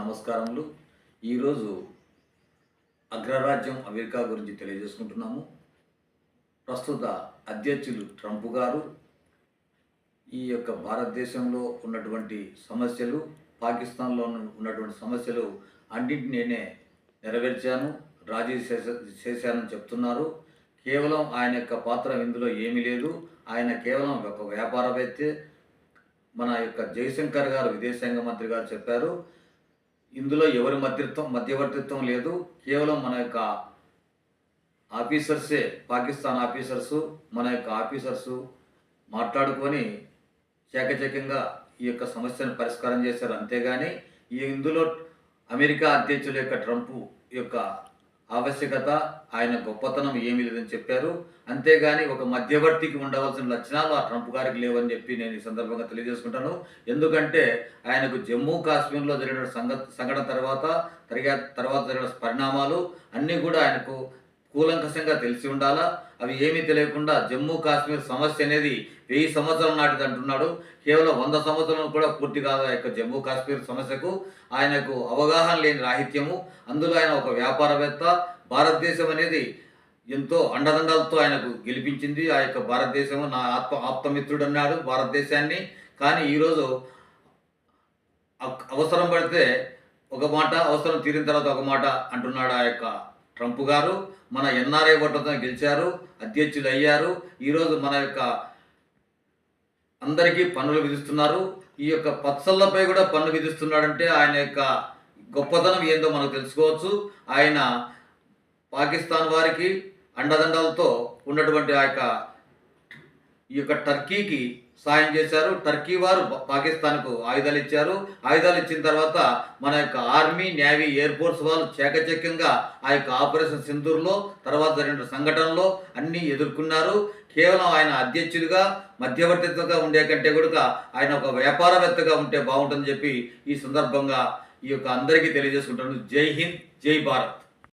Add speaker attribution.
Speaker 1: నమస్కారములు. ఈరోజు అగ్రరాజ్యం అమెరికా గురించి తెలియజేసుకుంటున్నాము. ప్రస్తుత అధ్యక్షులు ట్రంప్ గారు ఈ యొక్క భారతదేశంలో ఉన్నటువంటి సమస్యలు పాకిస్తాన్లో ఉన్నటువంటి సమస్యలు అన్నింటినీ నేనే నెరవేర్చాను రాజీ చేసా- చేశానని చెప్తున్నారు. కేవలం ఆయన యొక్క పాత్ర ఇందులో ఏమీ లేదు. ఆయన కేవలం ఒక వ్యాపారవేత్తే. మన యొక్క జయశంకర్ గారు విదేశాంగ మంత్రి గారు చెప్పారు ఇందులో ఎవరి మధ్యత్వం మధ్యవర్తిత్వం లేదు. కేవలం మన యొక్క ఆఫీసర్సే పాకిస్తాన్ ఆఫీసర్సు మన యొక్క ఆఫీసర్సు మాట్లాడుకొని చేకచక్యంగా ఈ యొక్క సమస్యను పరిష్కారం చేశారు. అంతేగాని ఈ ఇందులో అమెరికా అధ్యక్షుల యొక్క ట్రంప్ యొక్క ఆవశ్యకత ఆయన గొప్పతనం ఏమీ లేదని చెప్పారు. అంతేగాని ఒక మధ్యవర్తికి ఉండవలసిన లక్షణాలు ఆ ట్రంప్ గారికి లేవని చెప్పి నేను ఈ సందర్భంగా తెలియజేసుకుంటాను. ఎందుకంటే ఆయనకు జమ్మూ కాశ్మీర్లో జరిగిన సంఘ సంఘటన తర్వాత తర్వాత జరిగిన పరిణామాలు అన్నీ కూడా ఆయనకు కూలంకషంగా తెలిసి ఉండాలా? అవి ఏమీ తెలియకుండా జమ్మూ కాశ్మీర్ సమస్య అనేది వెయ్యి సంవత్సరాల నాటిది అంటున్నాడు. కేవలం వంద సంవత్సరాలు కూడా పూర్తి కాదు ఆ యొక్క జమ్మూ కాశ్మీర్ సమస్యకు? ఆయనకు అవగాహన లేని రాహిత్యము. అందులో ఆయన ఒక వ్యాపారవేత్త. భారతదేశం అనేది ఎంతో అండదండలతో ఆయనకు గెలిపించింది. ఆ యొక్క భారతదేశము నా ఆత్మ ఆప్తమిత్రుడు అన్నాడు భారతదేశాన్ని. కానీ ఈరోజు అవసరం పడితే ఒక మాట అవసరం తీరిన తర్వాత ఒక మాట అంటున్నాడు ఆ యొక్క ట్రంప్ గారు మన ఎన్ఆర్ఐ ఓట్లతో గెలిచారు అధ్యక్షులు అయ్యారు ఈరోజు మన యొక్క అందరికీ పన్నులు విధిస్తున్నారు. ఈ యొక్క పత్సళ్ళపై కూడా పన్ను విధిస్తున్నాడంటే ఆయన యొక్క గొప్పతనం ఏందో మనకు తెలుసుకోవచ్చు. ఆయన పాకిస్తాన్ వారికి అండదండలతో ఉన్నటువంటి ఆ యొక్క ఈ యొక్క టర్కీకి సాయం చేశారు. టర్కీ వారు పాకిస్తాన్కు ఆయుధాలు ఇచ్చారు. ఆయుధాలు ఇచ్చిన తర్వాత మన యొక్క ఆర్మీ నేవీ ఎయిర్ ఫోర్స్ వాళ్ళు చేకచక్యంగా ఆ యొక్క ఆపరేషన్ సింధూర్లో తర్వాత జరిగిన సంఘటనలో అన్నీ ఎదుర్కొన్నారు. కేవలం ఆయన అధ్యక్షుడిగా మధ్యవర్తిత్వంగా ఉండే కంటే కూడా ఆయన ఒక వ్యాపారవేత్తగా ఉంటే బాగుంటుందని చెప్పి ఈ సందర్భంగా ఈ యొక్క అందరికీ తెలియజేసుకుంటాను జై హింద్ జై భారత్.